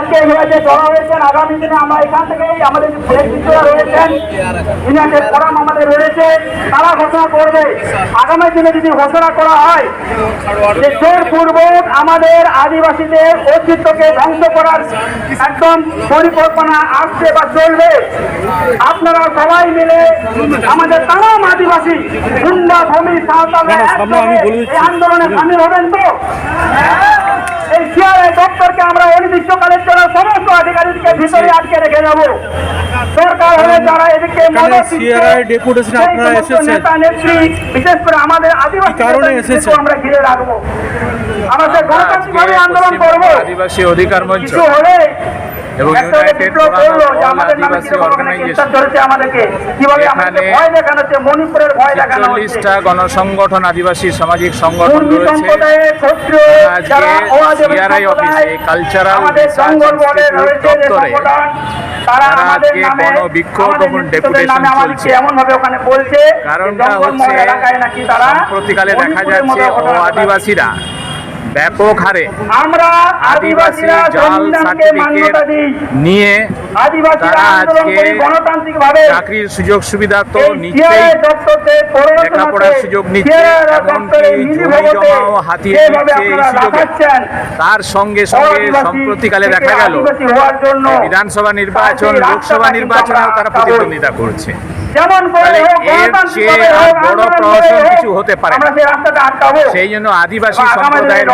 আজকে জড়া হয়েছেন। আগামী দিনে আমরা এখান থেকে আমাদের নেতৃত্বরা রয়েছেন ইউনাইটেড ফোরাম আমাদের রয়েছে। তারা ঘোষণা করবে। আগামী দিনে যদি ঘোষণা করা হয় যে জোরপূর্বক আমাদের আদিবাসীদের অস্তিত্বকে ধ্বংস করার একদম পরিকল্পনা আসছে বা চলবে আপনারা সবাই মিলে আমাদের তাম আদিবাসী গুন্ডা ভূমি সাঁওতাল আন্দোলনে সামিল হবেন তো? এই সিআরআই দপ্তরকে আমরা অনির্দিষ্টকালের জন্য সমস্ত আধিকারিককে ভিতরে আটকে রেখে যাব। সরকার হলে যারা এদিকে। নেতা নেত্রী বিশেষ করে আমাদের আদিবাসী আমরা ঘিরে রাখব। আমরা গণতান্ত্রিকভাবে আন্দোলন করব। আদিবাসী অধিকার মঞ্চ। হলে এবং আদিবাসী এখানে চল্লিশটা গণসংগঠন আদিবাসী সামাজিক সংগঠন রয়েছে। অফিসে দপ্তরে তারা আজকে এবং চলছে। কারণটা হচ্ছে সম্প্রতিকালে দেখা যাচ্ছে ও আদিবাসীরা। ব্যাপক হারে আমরা আদিবাসী আদিবাসীরা জল সার্টিফিকেট নিয়ে তারা আজকে করি গণতান্ত্রিক ভাবে চাকরির সুযোগ সুবিধা তো নিচ্ছেই সিআইএ দপ্তরকে পরিণত লেখাপড়ার সুযোগ নিচ্ছে, এমনকি জমি জমাও হাতিয়ে নিচ্ছে এই সুযোগে। তার সঙ্গে সঙ্গে সম্প্রতিকালে দেখা গেল বিধানসভা নির্বাচন লোকসভা রাস্তাটা নির্বাচনেও তারা প্রতিদ্বন্দ্বিতা করছে। বড় প্রহসন কিছু হতে পারে সেই জন্য আদিবাসী সম্প্রদায়ের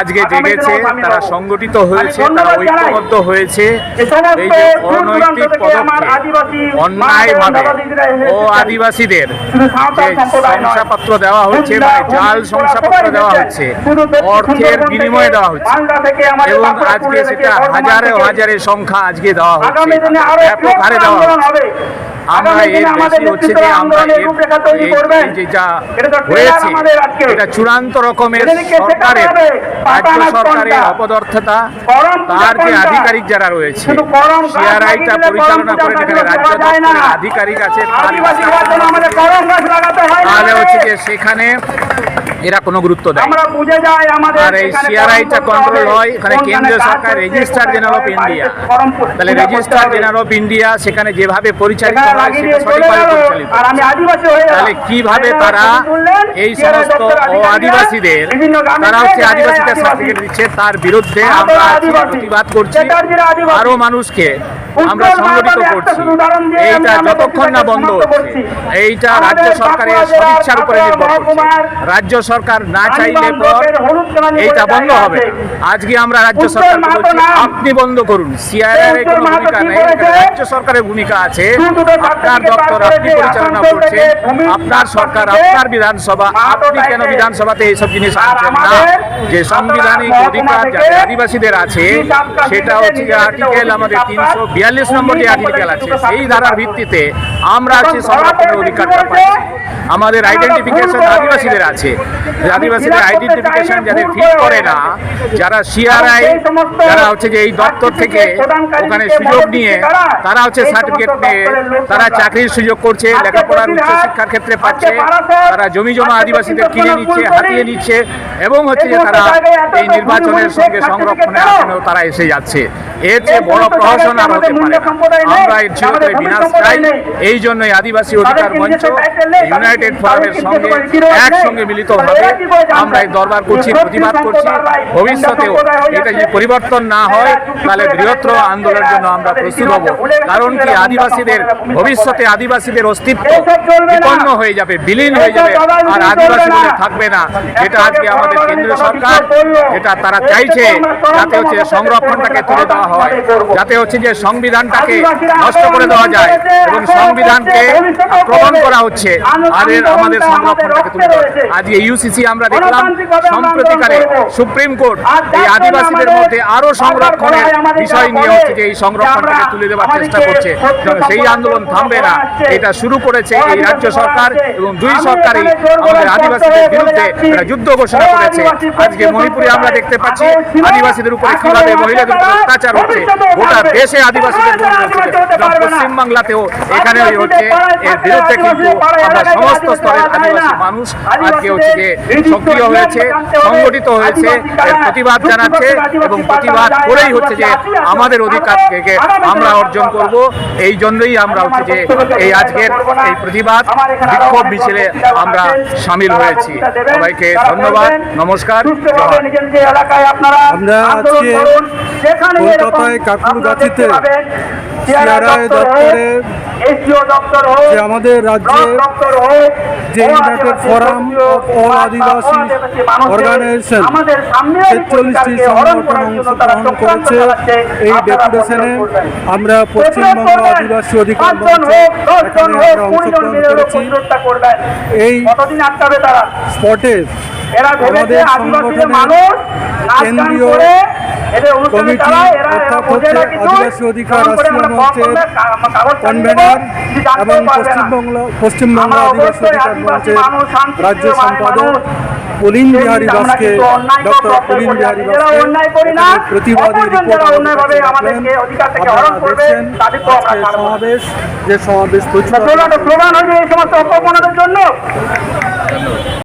আজকে জেগেছে তারা সংগঠিত হয়েছে তারা ঐক্যবদ্ধ হয়েছে। এই এই যে অনৈতিক পদক্ষেপ আদিবাসী অন্যায় ভাবে মা বোনেরা এসেছেন। ও আদিবাসীদের যে শংসাপত্র দেওয়া হচ্ছে মানে জাল শংসাপত্র দেওয়া হচ্ছে অর্থের বিনিময়ে দেওয়া হচ্ছে এবং আজকে সেটা হাজারে হাজারে সংখ্যা আজকে দেওয়া হচ্ছে ব্যাপক হারে দেওয়া হচ্ছে আমরা এর বেশি হচ্ছে যে আমরা এই- যে হয়েছে এটা চূড়ান্ত রকমের এদেরকে শেখাতে সরকারের রাজ্য সরকারের কোনটা? তার যে আধিকারিক যারা রয়েছে শুধু সিআরআইটা পরিচালনা করেন এখানে রাজ্য লাগানো যায় না। দপ্তরের আধিকারিক আছে তাহলে হচ্ছে যে সেখানে এরা কোনো গুরুত্ব দেয় আমরা বুঝে যাই আমাদের আর এই সিআরআইটা কন্ট্রোল হয় এখানে কেন্দ্রীয় সরকার রেজিস্ট্রার জেনারেল অফ ইন্ডিয়া তাহলে রেজিস্ট্রার জেনারেল অফ ইন্ডিয়া সেখানে যেভাবে পরিচালিত হয় সেটা সঠিকভাবে পরিচালিত আর আমি আদিবাসী তাহলে কীভাবে তারা এই সমস্ত আদিবাসীদের তারা হচ্ছে আদিবাসীদের সার্টিফিকেট দিচ্ছে তার বিরুদ্ধে আমরা। প্রতিবাদ করছি। আরও মানুষকে আমরা সংগঠিত করছি। এইটা যতক্ষণ না বন্ধ হচ্ছে করছি। এইটা রাজ্য সরকারের সদিচ্ছার উপরে নির্ভর করছে। রাজ্য সরকার না চাইলে পর এইটা বন্ধ হবে। আজকে আমরা রাজ্য সরকারকে বলছি আপনি বন্ধ করুন। সিআইআর এর কোনো ভূমিকা নেই রাজ্য সরকারের ভূমিকা আছে। আপনার দপ্তর আপনি পরিচালনা করছেন। আপনার সরকার আপনার বিধানসভা আপনি কেন বিধানসভাতে এইসব জিনিস আনছেন? না যে সাংবিধানিক অধিকার যাদের আদিবাসীদের আছে সেটা হচ্ছে আর্টিকেল আমাদের তিনশো বিয়াল্লিশ নম্বর যে আর্টিকেল আছে সেই ধারার ভিত্তিতে আমরা ধরা সংরক্ষণের অধিকারটা বলছে? আমাদের আইডেন্টিফিকেশন আদিবাসীদের আছে। আদিবাসীদের আইডেন্টিফিকেশন যাদের ঠিক করে না যারা সিআরআই যারা হচ্ছে যে এই দপ্তর থেকে ওখানে সুযোগ নিয়ে তারা হচ্ছে সার্টিফিকেট নিয়ে তারা চাকরির সুযোগ করছে লেখাপড়ার উচ্চশিক্ষার ক্ষেত্রে পাচ্ছে তারা জমি জমা আদিবাসীদের কিনে নিচ্ছে হাতিয়ে নিচ্ছে এবং হচ্ছে যে তারা এই নির্বাচনের সঙ্গে সংরক্ষণের আসনেও তারা এসে যাচ্ছে। এর এই চেয়ে বড় প্রহসন আর হতে পারে মূল্য না সম্প্রদায় নেই, আমরা এর চিরতরে বিনাশ চাই। এই জন্যই আদিবাসী অধিকার মঞ্চ ইউনাইটেড ফোরামের সঙ্গে? একসঙ্গে মিলিত হবে? আমরা এই দরবার করছি প্রতিবাদ করছি। ভবিষ্যতেও এটা যদি পরিবর্তন না হয় তাহলে বৃহত্তর আন্দোলনের জন্য আমরা প্রস্তুত হব। কারণ কি আদিবাসীদের। ভবিষ্যতে আদিবাসীদের অস্তিত্ব বিপন্ন হয়ে যাবে বিলীন হয়ে যাবে। আর আদিবাসী বলে থাকবে না। একটাকে আজকে আমাদের কেন্দ্রীয় সরকার। যেটা তারা চাইছে যাতে হচ্ছে সংরক্ষণটাকে তুলে দেওয়া হয় করব। যাতে হচ্ছে যে সংবিধানটাকে নষ্ট করে দেওয়া যায় এবং সংবিধানকে ভবিষ্যতেও করা হচ্ছে। আর এর আমাদের সংরক্ষণটাকে তুলে দেওয়া। আজকে ইউসিসি আমরা দেখলাম করব। সুপ্রিম কোর্ট এই আদিবাসীদের মধ্যে আরও সংরক্ষণের বিষয় নিয়ে হচ্ছে যে এই সংরক্ষণটাকে তুলে দেওয়ার চেষ্টা করছে। সেই আন্দোলন থামবে না এটা শুরু করেছে এই রাজ্য সরকার এবং দুই সরকারই আমাদের আদিবাসীদের হয়ে বিরুদ্ধে একটা যুদ্ধ ঘোষণা করেছে। আজকে মণিপুরে আমরা দেখতে পাচ্ছি আদিবাসীদের উপরে কীভাবে মহিলাদের উপর অত্যাচার হচ্ছে ভবিষ্যতেও গোটা পশ্চিমবাংলাতেও এখানে হচ্ছে এর বিরুদ্ধে কিন্তু আমরা সমস্ত স্তরের আদিবাসী মানুষ আজকে হচ্ছে সক্রিয় হয়েছে সংগঠিত হয়েছে এর প্রতিবাদ জানাচ্ছে এবং প্রতিবাদ করেই হচ্ছে যে আমাদের অধিকারকে আমরা অর্জন করব। এই জন্যই আমরা হচ্ছে যে এই আজকের এই প্রতিবাদ বিক্ষোভ মিছিলে আমরা সামিল হয়েছি। সবাইকে ধন্যবাদ। নমস্কার। আমরা আজকে কলকাতায় এরকম কাকুরগাছিতে দপ্তর যে আমাদের রাজ্যে যে of all বা আদিবাসী আদিবাসী মানুষের Organization আমাদের সাম্যবাদী 43টি পরিকারকে হরণ সংগঠন অংশগ্রহণ করেছে। এই ডেপুটেশনে আমরা পশ্চিমবঙ্গ আদিবাসী অধিকার এখানে আমরা অংশগ্রহণ করেছি। এই স্পটে আমাদের সংগঠনের কেন্দ্রীয় কমিটি আদিবাসী অধিকার রাষ্ট্রীয় মঞ্চের কনভেনর এবং আদিবাসী অধিকার মঞ্চের রাজ্য সম্পাদক। পুলিন বিহারী দাসকে ডক্টর পুলিন বিহারী দাসকে প্রতিবাদী। সমাবেশ যে সমাবেশ প্রচুর জন্য